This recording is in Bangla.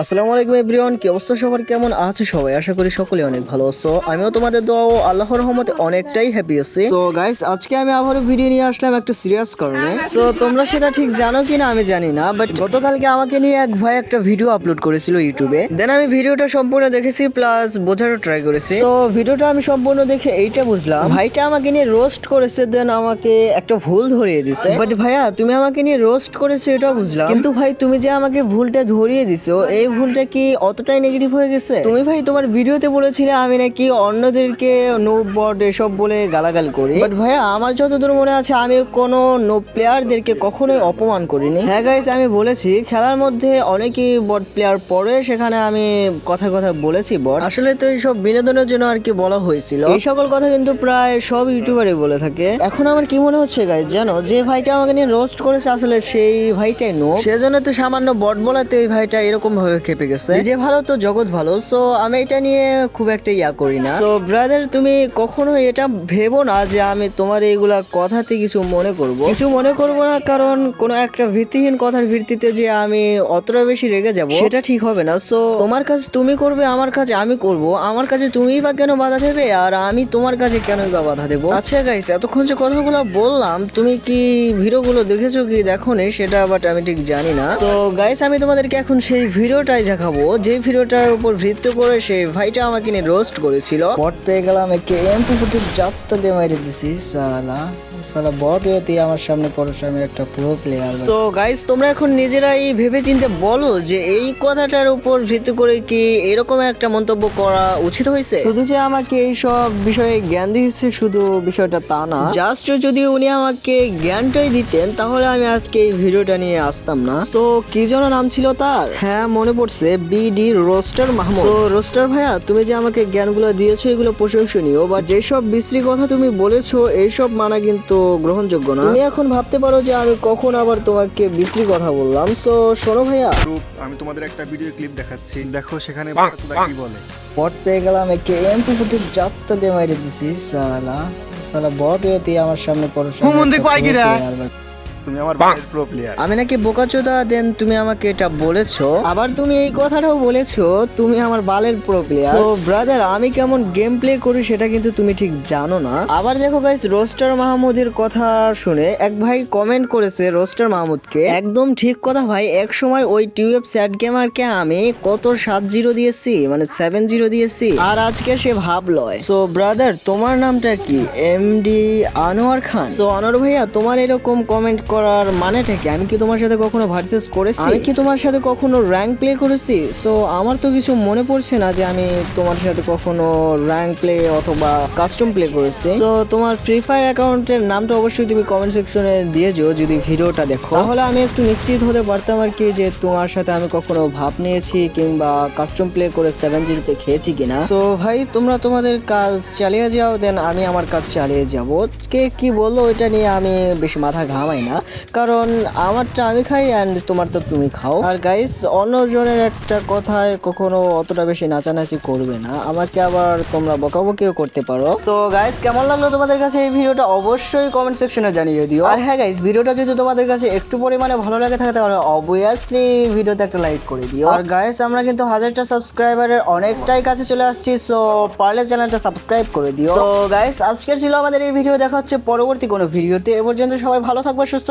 আসসালামু আলাইকুম এভরিওয়ান, কি অবস্থা সবার? কেমন আছে সবাই? আশা করি সকলে অনেক ভালো আছো। আমিও তোমাদের দোয়া ও আল্লাহর রহমতে অনেকটাই হ্যাপি আছি। সো গাইস আজকে আমি আবারও ভিডিও নিয়ে আসলাম একটা সিরিয়াস কারণে সো তোমরা সেটা ঠিক জানো কিনা আমি জানি না বাট গতকালকে আমাকে নিয়ে এক ভাই একটা ভিডিও আপলোড করেছিল ইউটিউবে দেন আমি ভিডিওটা সম্পূর্ণ দেখেছি প্লাস বোঝারও ট্রাই করেছি। সো ভিডিওটা আমি সম্পূর্ণ দেখে এইটা বুঝলাম, ভাইটা আমাকে নিয়ে রোস্ট করেছে দেন আমাকে একটা ভুল ধরিয়ে দিছে। বাট ভাইয়া, তুমি আমাকে নিয়ে রোস্ট করেছ এটা বুঝলাম। কিন্তু ভাই, তুমি যে আমাকে ভুলটা ধরিয়ে দিছো, এই ভুলটা কি অতটাই নেগেটিভ হয়ে গেছে? তুমি ভাই তোমার ভিডিওতে বলেছিলে আমি নাকি অন্যদেরকে নো বট এসব বলে গালাগাল করি। বাট ভাইয়া আমার যতদূর মনে আছে আমি কোনো নো প্লেয়ারদেরকে কখনোই অপমান করিনি। হ্যাঁ গাইস আমি বলেছি খেলার মধ্যে অনেকই বট প্লেয়ার পড়ে সেখানে আমি কথা কথা বলেছি বট আসলে তো এইসব বিনোদনের জন্য আর কি বলা হয়েছিল। এই সকল কথা কিন্তু প্রায় সব ইউটিউবারই বলে থাকে। এখন আমার কি মনে হচ্ছে গাইস জানো? যে ভাইটা আমাকে নিয়ে রোস্ট করেছে আসলে সেই ভাইটাই নো সেজন্য তো সামান্য বট বলাতে এই ভাইটা এরকম ভাবে খেপে গেছে। যে ভালো তো জগৎ ভালো সো আমি এটা নিয়ে খুব একটা ইয়া করি না। সো ব্রাদার তুমি কখনো এটা ভেবো না যে আমি তোমার এইগুলা কথাতে কিছু মনে করব? কিছু মনে করব না কারণ কোনো একটা ভিত্তিহীন কথার ভিত্তিতে যে আমি অতটা বেশি রেগে যাব সেটা ঠিক হবে না। সো তোমার কাজ তুমি করবে আমার কাজ আমি করব। আমার কাছে তুমিই বা কেন বাধা দেবে আর আমি তোমার কাছে কেনই বা বাধা দেবো? আচ্ছা গাইস এতক্ষণ যে কথাগুলো বললাম তুমি কি ভিডিওগুলো দেখেছ কি দেখো সেটা বাট আমি ঠিক জানি না। তো গাইস আমি তোমাদেরকে এখন সেই ভিডিওটাই দেখাবো। যে ভিডিওটার উপর ভিত্তি করে সেই ভাইটা আমাকে নিয়ে রোস্ট করেছিল। বট পেয়ে গেলাম একে এমপি ফুটি যাত্রা দিয়ে মাইরে দিছি, সালা। সালা বট আমার সামনে একটা প্রো প্লেয়ার সো গাইস তোমরা এখন নিজেরাই ভেবে চিন্তে বলো যে এই কথাটার উপর ভিত্তি করে কি এরকম একটা মন্তব্য করা উচিত হয়েছে? শুধু যে আমাকে এই সব বিষয়ে জ্ঞান দিয়েছে, শুধু বিষয়টা তা না। জাস্ট যদি উনি আমাকে জ্ঞানটাই দিতেন, তাহলে আমি আজকে এই ভিডিওটা নিয়ে আসতাম না। সো কি যেন নাম ছিল তার? হ্যাঁ মনে পড়ছে বিডি রোস্টার মাহমুদ তো রোস্টার ভাইয়া তুমি যে আমাকে জ্ঞানগুলো দিয়েছ এগুলো প্রশংসনীয় বা যেসব বিশ্রী কথা তুমি বলেছ এইসব মানা কিন্তু গ্রহণযোগ্য না। তুমি এখন ভাবতে পারো যে আমি কখন আবার তোমাকে বিশ্রী কথা বললাম। সো শোনো ভাইয়া। আমি তোমাদের একটা ভিডিও ক্লিপ দেখাচ্ছি। দেখো সেখানে বাচ্চাটা কি বলে। বট পেয়ে গেলাম একে এমপি ফুটি যাত্রা দিয়ে মাইরে দিছি সালা। সালা বট হয়ে আমার সামনে পড়াশোনা হুমুন্দি কয় কি রে? তুমি আমার বাড়ির প্রো প্লেয়ার আমি নাকি বোকাচোদা দেন তুমি আমাকে এটা বলেছ। আবার তুমি এই কথাটাও বলেছ তুমি আমার বালের প্রো প্লেয়ার তো ব্রাদার আমি কেমন গেম প্লে করি সেটা কিন্তু তুমি ঠিক জানো না। আবার দেখো গাইস রোস্টার মাহমুদের কথা শুনে এক ভাই কমেন্ট করেছে রোস্টার মাহমুদকে। একদম ঠিক কথা ভাই এক সময় ওই টিউব স্যাড গেমারকে আমি কত সাত জিরো দিয়েছি মানে সেভেন জিরো দিয়েছি। আর আজকে সে ভাব লয়। সো ব্রাদার তোমার নামটা কি? এমডি আনোয়ার খান সো আনোয়ার ভাইয়া তোমার এরকম কমেন্ট করার মানেটা কি? আমি কি তোমার সাথে কখনো ভার্সেস করেছি? আমি কি তোমার সাথে কখনো র্যাঙ্ক প্লে করেছি? সো আমার তো কিছু মনে পড়ছে না যে আমি তোমার সাথে কখনো র্যাঙ্ক প্লে অথবা কাস্টম প্লে করেছি। সো তোমার ফ্রি ফায়ার অ্যাকাউন্টের নামটা অবশ্যই তুমি কমেন্ট সেকশনে দিয়ে দিয়েছ যদি ভিডিওটা দেখো। তাহলে আমি একটু নিশ্চিত হতে পারতাম আর কি যে তোমার সাথে আমি কখনো ভাব নিয়েছি কিংবা কাস্টম প্লে করে সেভেন জিরোতে খেয়েছি কিনা। সো ভাই তোমরা তোমাদের কাজ চালিয়ে যাও দেন আমি আমার কাজ চালিয়ে যাব। কে কি বলল ওইটা নিয়ে আমি বেশি মাথা ঘামাই না। কারণ আমারটা আমি খাই অ্যান্ড তোমারটা তুমি খাও। আর গাইস অন্যজনের একটা কথায় কখনো অতটা বেশি নাচানাচি করবে না। আমাকে আবার তোমরা বকাবকিও করতে পারো। সো গাইস কেমন লাগল তোমাদের কাছে এই ভিডিওটা? অবশ্যই কমেন্ট সেকশনে জানিয়ে দিও। আর হ্যাঁ গাইস ভিডিওটা যদি তোমাদের কাছে একটু পরিমাণে ভালো লাগে থাকে, তাহলে অবভিয়াসলি ভিডিওতে একটা লাইক করে দিও। আর গাইস আমরা কিন্তু হাজারটা সাবস্ক্রাইবারের অনেকটাই কাছে চলে আসছি সো পারলে চ্যানেলটা সাবস্ক্রাইব করে দিও। সো গাইস আজকের ছিল আমাদের এই ভিডিও দেখা হচ্ছে পরবর্তী কোনো ভিডিওতে এ পর্যন্ত সবাই ভালো থাকবা